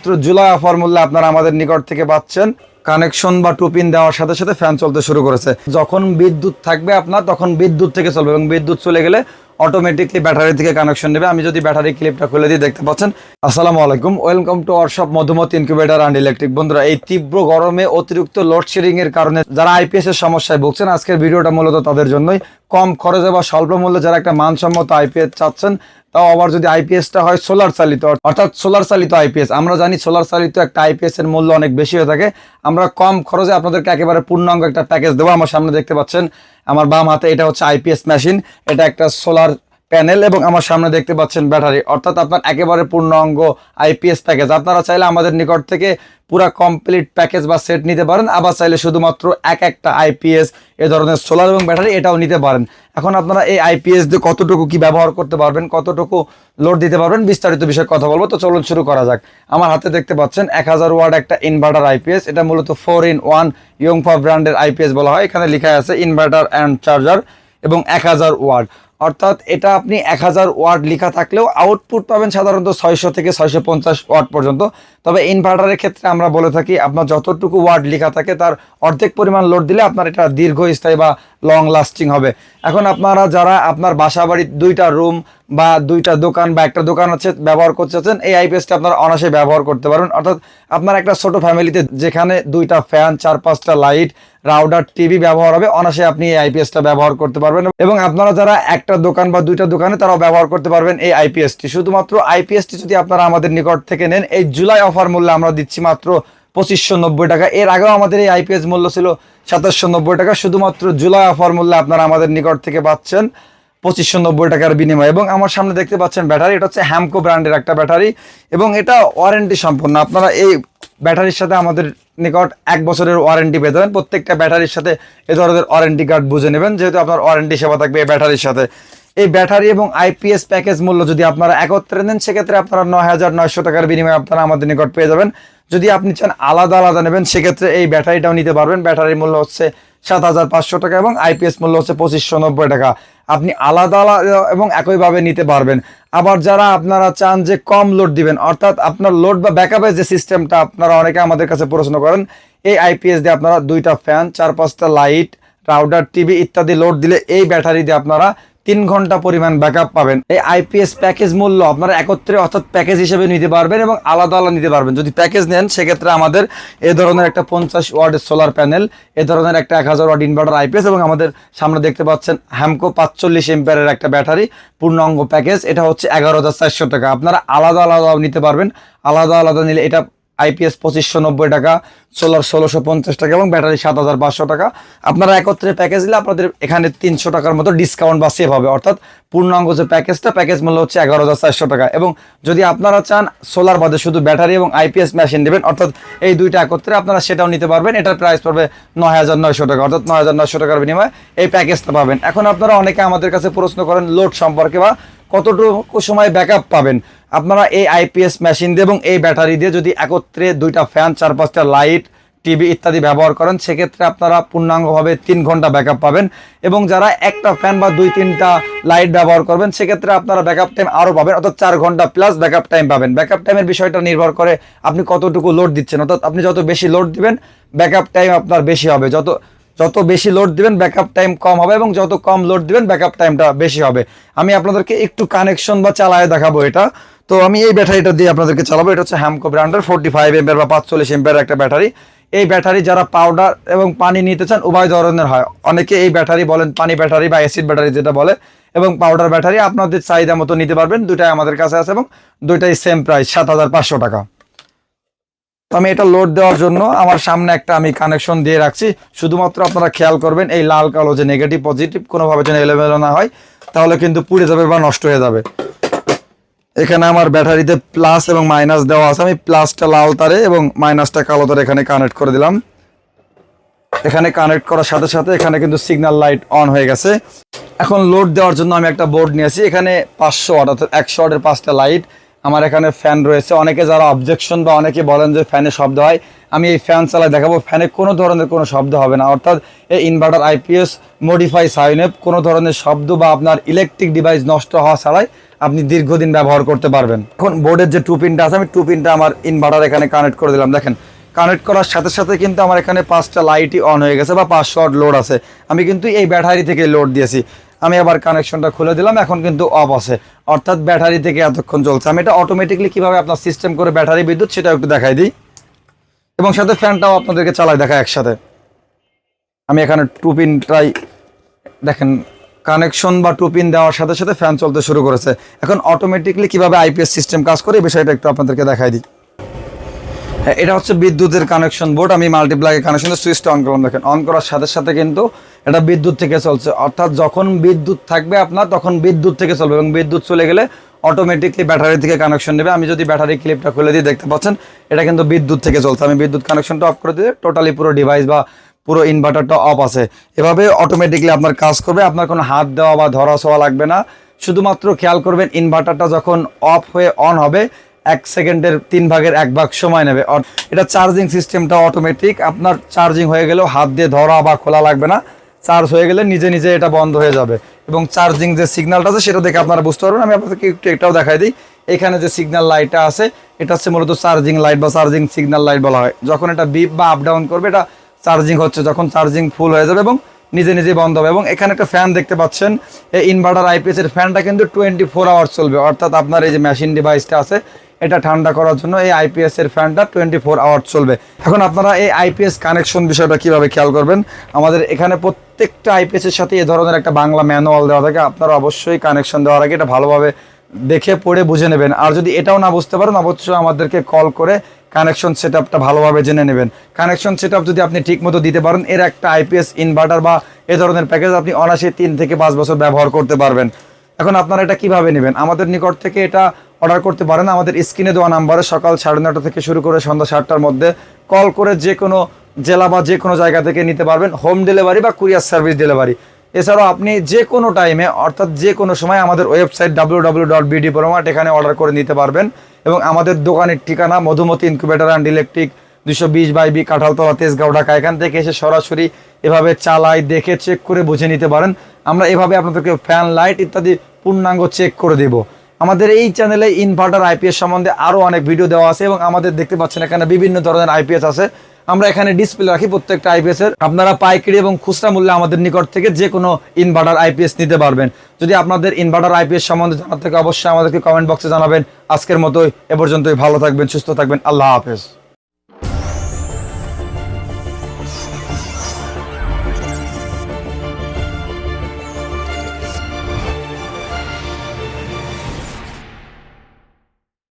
মাত্র জুলাই অফার মূল্যে আপনারা আমাদের নিকট থেকে পাচ্ছেন কানেকশন বা টুপিন দেওয়ার সাথে সাথে ফ্যান চলতে শুরু করেছে। যখন বিদ্যুৎ থাকবে আপনার, তখন বিদ্যুৎ থেকে চলবে এবং বিদ্যুৎ চলে গেলে অটোমেটিকলি ব্যাটারি থেকে কানেকশন নেবে। আমি যদি ব্যাটারি ক্লিপটা খুলে দিয়ে দেখতে পাচ্ছেন? আসসালামু আলাইকুম welcome to workshop Madhumati incubator and electric বন্ধুরা, এই তীব্র গরমে অতিরিক্ত লোডশেডিং এর কারণে যারা আইপিএস এর সমস্যায় ভুগছেন, আজকের ভিডিওটা মূলত তাদের জন্যই। কম খরচে বা স্বল্প মূল্যে যারা একটা মানসম্মত আইপিএস চাচ্ছেন, তাও আবার যদি আইপিএসটা হয় সোলার চালিত, অর্থাৎ সোলার চালিত আইপিএস আমরা জানি সোলার চালিত একটা আইপিএস এর মূল্য অনেক বেশি হয়ে থাকে। আমরা কম খরচে আপনাদেরকে একেবারে পূর্ণাঙ্গ একটা প্যাকেজ দেবো। আমার সামনে দেখতে পাচ্ছেন, আমার বাম হাতে এটা হচ্ছে আইপিএস মেশিন এটা একটা সোলার প্যানেল এবং আমার সামনে দেখতে পাচ্ছেন ব্যাটারি। অর্থাৎ আপনার একেবারে পূর্ণাঙ্গ আইপিএস প্যাকেজ আপনারা চাইলে আমাদের নিকট থেকে পুরো কমপ্লিট প্যাকেজ বা সেট নিতে পারেন। আবার চাইলে শুধুমাত্র এক একটা আইপিএস, এ ধরনের সোলার এবং ব্যাটারি এটাও নিতে পারেন। এখন আপনারা এই আইপিএস দিয়ে কতটুকু কি ব্যবহার করতে পারবেন, কতটুকু লোড দিতে পারবেন, বিস্তারিত বিষয়ে কথা বলব। তো চলুন শুরু করা যাক। আমার হাতে দেখতে পাচ্ছেন এক হাজার ওয়ার্ড একটা ইনভার্টার আইপিএস। এটা মূলত ফোর ইন ওয়ান ইয়ংফা ব্র্যান্ডের আইপিএস বলা হয়। এখানে লেখা আছে ইনভার্টার অ্যান্ড চার্জার এবং এক হাজার ওয়ার্ড অর্থাৎ এটা আপনি এক হাজার ওয়ার্ড লেখা থাকলেও আউটপুট পাবেন সাধারণত ছয়শো থেকে ছয়শো পঞ্চাশ ওয়াট পর্যন্ত। তবে ইনভার্টারের ক্ষেত্রে আমরা বলে থাকি, আপনার যতটুকু ওয়ার্ড লেখা থাকে তার অর্ধেক পরিমাণ লোড দিলে আপনার এটা দীর্ঘস্থায়ী বা লং লাস্টিং হবে। এখন আপনারা যারা আপনার বাসা বাড়ির দুইটা রুম বা দুইটা দোকান বা একটা দোকান আছে, ব্যবহার করতে চাচ্ছেন, এই আইপিএসটা আপনারা অনাসে ব্যবহার করতে পারবেন। অর্থাৎ আপনার একটা ছোট ফ্যামিলিতে যেখানে দুইটা ফ্যান চার পাঁচটা লাইট রাউডার টিভি ব্যবহার হবে অনাসে আপনি এই আইপিএসটা ব্যবহার করতে পারবেন। এবং আপনারা যারা একটা দোকান বা দুইটা দোকানে, তারাও ব্যবহার করতে পারবেন এই আইপিএসটি শুধুমাত্র আইপিএসটি যদি আপনারা আমাদের নিকট থেকে নেন, এই জুলাই অফার মূল্যে আমরা দিচ্ছি মাত্র পঁচিশশো নব্বই টাকা। এর আগেও আমাদের এই আইপিএস মূল্য ছিল সাতাশশো নব্বই টাকা। শুধুমাত্র জুলাই অফার মূল্যে আপনারা আমাদের নিকট থেকে পাচ্ছেন পঁচিশশো নব্বই টাকার বিনিময়। এবং আমার সামনে দেখতে পাচ্ছেন ব্যাটারি, এটা হচ্ছে হ্যামকো ব্র্যান্ডের একটা ব্যাটারি। এবং এটা ওয়ারেন্টি সম্পন্ন। আপনারা এই ব্যাটারির সাথে আমাদের নিকট এক বছরের ওয়ারেন্টি পেয়ে যাবেন। প্রত্যেকটা ব্যাটারির সাথে এ ধরনের ওয়ারেন্টি কার্ড বুঝে নেবেন। যেহেতু আপনার ওয়ারেন্টি সেবা থাকবে এই ব্যাটারির সাথে। এই ব্যাটারি এবং আইপিএস প্যাকেজ মূল্য যদি আপনারা একত্রে নেন, সেক্ষেত্রে আপনারা নয় হাজার নয়শো টাকার বিনিময়ে আপনারা আমাদের নিকট পেয়ে যাবেন। যদি আপনি চান আলাদা আলাদা নেবেন, সেক্ষেত্রে এই ব্যাটারিটাও নিতে পারবেন। ব্যাটারির মূল্য হচ্ছে সাত হাজার পাঁচশো টাকা এবং আইপিএস মূল্য হচ্ছে পঁচিশশো নব্বই টাকা। আপনি আলাদা আলাদা এবং একইভাবে নিতে পারবেন। আবার যারা আপনারা চান যে কম লোড দিবেন, অর্থাৎ আপনার লোড বা ব্যাকআপের যে সিস্টেমটা আপনারা অনেকে আমাদের কাছে প্রশ্ন করেন, এই আইপিএস দিয়ে আপনারা দুইটা ফ্যান চার পাঁচটা লাইট রাউডার টিভি ইত্যাদি লোড দিলে এই ব্যাটারি দিয়ে আপনারা তিন ঘণ্টা পরিমাণ ব্যাকআপ পাবেন। এই আইপিএস প্যাকেজ মূল্য আপনারা একত্রে অর্থাৎ প্যাকেজ হিসেবে নিতে পারবেন এবং আলাদা আলাদা নিতে পারবেন। যদি প্যাকেজ নেন, সেক্ষেত্রে আমাদের এ ধরনের একটা পঞ্চাশ ওয়ার্ডের সোলার প্যানেল এ ধরনের একটা এক হাজার ওয়ার্ড ইনভার্টার আইপিএস এবং আমাদের সামনে দেখতে পাচ্ছেন হ্যামকো পাঁচচল্লিশ এম্পিয়ারের একটা ব্যাটারি পূর্ণাঙ্গ প্যাকেজ এটা হচ্ছে এগারো হাজার চারশো টাকা। আপনারা আলাদা আলাদা নিতে পারবেন। আলাদা আলাদা নিলে এটা আইপিএস পঁচিশশো নব্বই টাকা, সোলার ষোলোশো পঞ্চাশ টাকা এবং ব্যাটারি সাত হাজার পাঁচশো টাকা। আপনারা একত্রে প্যাকেজ দিলে আপনাদের এখানে তিনশো টাকার মতো ডিসকাউন্ট বা সেভ হবে। অর্থাৎ পূর্ণাঙ্গ যে প্যাকেজটা প্যাকেজ মূল্য হচ্ছে এগারো হাজার চারশো টাকা। এবং যদি আপনারা চান সোলার বাদে শুধু ব্যাটারি এবং আইপিএস মেশিন নেবেন, অর্থাৎ এই দুইটা একত্রে আপনারা সেটাও নিতে পারবেন। এটার প্রাইস পড়বে নয় হাজার নয়শো টাকা, অর্থাৎ নয় হাজার নয়শো টাকার বিনিময়ে এই প্যাকেজটা পাবেন। এখন আপনারা অনেকে আমাদের কাছে প্রশ্ন করেন লোড সম্পর্কে বা কতটুকু সময় ব্যাকআপ পাবেন? আপনারা এই আইপিএস মেশিন দিয়ে এবং এই ব্যাটারি দিয়ে যদি একত্রে দুইটা ফ্যান চার পাঁচটা লাইট, টিভি ইত্যাদি ব্যবহার করেন, সেক্ষেত্রে আপনারা পূর্ণাঙ্গভাবে তিন ঘণ্টা ব্যাকআপ পাবেন। এবং যারা একটা ফ্যান বা দুই, তিনটা লাইট ব্যবহার করবেন, সেক্ষেত্রে আপনারা ব্যাকআপ টাইম আরও পাবেন, অর্থাৎ চার ঘণ্টা প্লাস ব্যাকআপ টাইম পাবেন। ব্যাকআপ টাইমের বিষয়টা নির্ভর করে আপনি কতটুকু লোড দিচ্ছেন, অর্থাৎ আপনি যত বেশি লোড দিবেন, ব্যাকআপ টাইম আপনার বেশি হবে। যত যত বেশি লোড দিবেন, ব্যাকআপ টাইম কম হবে এবং যত কম লোড দিবেন, ব্যাকআপ টাইমটা বেশি হবে। আমি আপনাদেরকে একটু কানেকশন বা চালায় দেখাবো এটা। তো আমি এই ব্যাটারিটা দিয়ে আপনাদেরকে চালাবো। এটা হচ্ছে হ্যামকো ব্র্যান্ডের ফোর্টি ফাইভ এম্পের বা পাঁচচল্লিশ এম্পের একটা ব্যাটারি। এই ব্যাটারি যারা পাউডার এবং পানি নিতে চান, উভয় ধরনের হয়। অনেকে এই ব্যাটারি বলেন পানি ব্যাটারি বা অ্যাসিড ব্যাটারি যেটা বলে, এবং পাউডার ব্যাটারি আপনাদের চাহিদা মতো নিতে পারবেন। দুইটাই আমাদের কাছে আছে এবং দুইটাই সেম প্রাইস সাত হাজার পাঁচশো টাকা। তো আমি এটা লোড দেওয়ার জন্য আমার সামনে একটা আমি কানেকশন দিয়ে রাখছি। শুধুমাত্র আপনারা খেয়াল করবেন, এই লাল কালো যে নেগেটিভ পজিটিভ কোনোভাবে যেন এলোমেলো না হয়, তাহলে কিন্তু পুড়ে যাবে বা নষ্ট হয়ে যাবে। এখানে আমার ব্যাটারিতে প্লাস এবং মাইনাস দেওয়া আছে। আমি প্লাসটা লাল তারে এবং মাইনাসটা কালো তারে এখানে কানেক্ট করে দিলাম। এখানে কানেক্ট করার সাথে সাথে এখানে কিন্তু সিগন্যাল লাইট অন হয়ে গেছে। এখন লোড দেওয়ার জন্য আমি একটা বোর্ড নিয়েছি এখানে পাঁচশো ওয়াট অর্থাৎ একশো ওয়াটের পাঁচটা লাইট আমার এখানে ফ্যান রয়েছে। অনেকে যারা অবজেকশন বা অনেকে বলেন যে ফ্যানে শব্দ হয়, আমি এই ফ্যান চালায় দেখাবো। ফ্যানে কোনো ধরনের কোনো শব্দ হবে না। অর্থাৎ এই ইনভার্টার আইপিএস মডিফাই সাইনেপ কোনো ধরনের শব্দ বা আপনার ইলেকট্রিক ডিভাইস নষ্ট হওয়া ছাড়াই আপনি দীর্ঘদিন ব্যবহার করতে পারবেন। এখন বোর্ডের যে টু পিনটা আছে, আমি টু পিনটা আমার ইনভার্টার এখানে কানেক্ট করে দিলাম। দেখেন কানেক্ট করার সাথে সাথে কিন্তু আমার এখানে পাঁচটা লাইটই অন হয়ে গেছে বা পাঁচ শট লোড আছে। আমি কিন্তু এই ব্যাটারি থেকে লোড দিয়েছি। আমি আবার কানেকশনটা খুলে দিলাম, এখন কিন্তু অফ আছে। অর্থাৎ ব্যাটারি থেকে এতক্ষণ চলছে আমি এটা অটোমেটিকলি কীভাবে আপনার সিস্টেম করে ব্যাটারি বিদ্যুৎ সেটা একটু দেখাই দিই। এবং সাথে ফ্যানটাও আপনাদেরকে চালাই দেখা একসাথে। আমি এখানে টু পিনটাই দেখেন কানেকশন বা টু পিন দেওয়ার সাথে সাথে ফ্যান চলতে শুরু করেছে। এখন অটোমেটিকলি কীভাবে আইপিএস সিস্টেম কাজ করে, এই বিষয়টা একটু আপনাদেরকে দেখাই দিই। এটা হচ্ছে বিদ্যুতের কানেকশন বোর্ড আমি মাল্টিপ্লাগে কানেকশন সুইচটা অন করলাম। দেখেন অন করার সাথে সাথে কিন্তু এটা বিদ্যুৎ থেকে চলছে। অর্থাৎ যখন বিদ্যুৎ থাকবে আপনার, তখন বিদ্যুৎ থেকে চলবে এবং বিদ্যুৎ চলে গেলে অটোমেটিকলি ব্যাটারি থেকে কানেকশন নেবে। আমি যদি ব্যাটারি ক্লিপটা খুলে দিই, দেখতে পাচ্ছেন, এটা কিন্তু বিদ্যুৎ থেকে চলছে। আমি বিদ্যুৎ কানেকশনটা অফ করে দিয়ে টোটালি পুরো ডিভাইস বা পুরো ইনভার্টারটা অফ আছে। এভাবে অটোমেটিকলি আপনার কাজ করবে। আপনার কোনো হাত দেওয়া বা ধরা ছোঁয়া লাগবে না। শুধুমাত্র খেয়াল করবেন ইনভার্টারটা যখন অফ হয়ে অন হবে এক সেকেন্ডের তিন ভাগের এক ভাগ সময় নেবে। এটা চার্জিং সিস্টেমটা অটোমেটিক আপনার চার্জিং হয়ে গেলেও হাত দিয়ে ধরা বা খোলা লাগবে না। চার্জ হয়ে গেলে নিজে নিজে এটা বন্ধ হয়ে যাবে। এবং চার্জিং যে সিগন্যালটা আছে, সেটা দেখে আপনারা বুঝতে পারবেন। আমি আপনাদেরকে একটু এটাও দেখাই দিই। এখানে যে সিগন্যাল লাইটটা আছে, এটা হচ্ছে মূলত চার্জিং লাইট বা চার্জিং সিগন্যাল লাইট বলা হয়। যখন এটা বিপ বা আপ ডাউন করবে, এটা চার্জিং হচ্ছে। যখন চার্জিং ফুল হয়ে যাবে এবং নিজে নিজে বন্ধ হবে। এবং এখানে একটা ফ্যান দেখতে পাচ্ছেন, এই ইনভার্টার আইপিএস এর ফ্যানটা কিন্তু টোয়েন্টি ফোর আওয়ার্স চলবে। অর্থাৎ আপনার এই যে মেশিন ডিভাইসটা আছে, এটা ঠান্ডা করার জন্য এই আইপিএস এর ফ্যানটা টোয়েন্টি ফোর আওয়ার্স চলবে। এখন আপনারা এই আইপিএস কানেকশন বিষয়টা কীভাবে খেয়াল করবেন? আমাদের এখানে প্রত্যেকটা আইপিএস এর সাথে এ ধরনের একটা বাংলা ম্যানুয়াল দেওয়া থাকে। আপনারা অবশ্যই কানেকশন দেওয়ার আগে এটা ভালোভাবে দেখে পড়ে বুঝে নেবেন। আর যদি এটাও না বুঝতে পারেন, অবশ্যই আমাদেরকে কল করে কানেকশন সেট আপটা ভালোভাবে জেনে নেবেন। কানেকশন সেট যদি আপনি ঠিক মতো দিতে পারেন, এর একটা আইপিএস ইনভার্টার বা এ ধরনের প্যাকেজ আপনি অনায়াসে তিন থেকে পাঁচ বছর ব্যবহার করতে পারবেন। এখন আপনারা এটা কীভাবে নেবেন? আমাদের নিকট থেকে এটা অর্ডার করতে পারেন। আমাদের স্ক্রিনে দেওয়া নাম্বারে সকাল সাড়ে নটা থেকে শুরু করে সন্ধ্যা সাতটার মধ্যে কল করে যে কোনো জেলা বা যে কোনো জায়গা থেকে নিতে পারবেন। হোম ডেলিভারি বা কুরিয়ার সার্ভিস ডেলিভারি এছাড়াও আপনি যে কোনো টাইমে অর্থাৎ যে কোনো সময় আমাদের website W W dot BD Promart এখানে অর্ডার করে নিতে পারবেন এবং আমাদের দোকানের ঠিকানা মধুমতি ইনকিউবেটার অ্যান্ড ইলেকট্রিক দুশো বিশ বাই বি কাঁঠালতলা, তেজগাঁও, ঢাকা। এখান থেকে এসে সরাসরি এভাবে চালাই, দেখে চেক করে বুঝে নিতে পারেন। আমরা এভাবে আপনাদেরকে ফ্যান লাইট ইত্যাদি পূর্ণাঙ্গ চেক করে দেব। আমাদের এই চ্যানেলে ইনভার্টার আইপিএস সম্বন্ধে আরও অনেক ভিডিও দেওয়া আছে এবং আমাদের দেখতে পাচ্ছেন এখানে বিভিন্ন ধরনের আইপিএস আছে। আমরা এখানে ডিসপ্লে রাখি প্রত্যেকটা আইপিএস এর। আপনারা পাইকারি এবং খুচরা মূল্যে আমাদের নিকট থেকে যে কোনো ইনভার্টার আইপিএস নিতে পারবেন। যদি আপনাদের ইনভার্টার আইপিএস সম্বন্ধে জানার থেকে, অবশ্যই আমাদেরকে কমেন্ট বক্সে জানাবেন। আজকের মতোই, এ পর্যন্তই। ভালো থাকবেন, সুস্থ থাকবেন। আল্লাহ হাফেজ।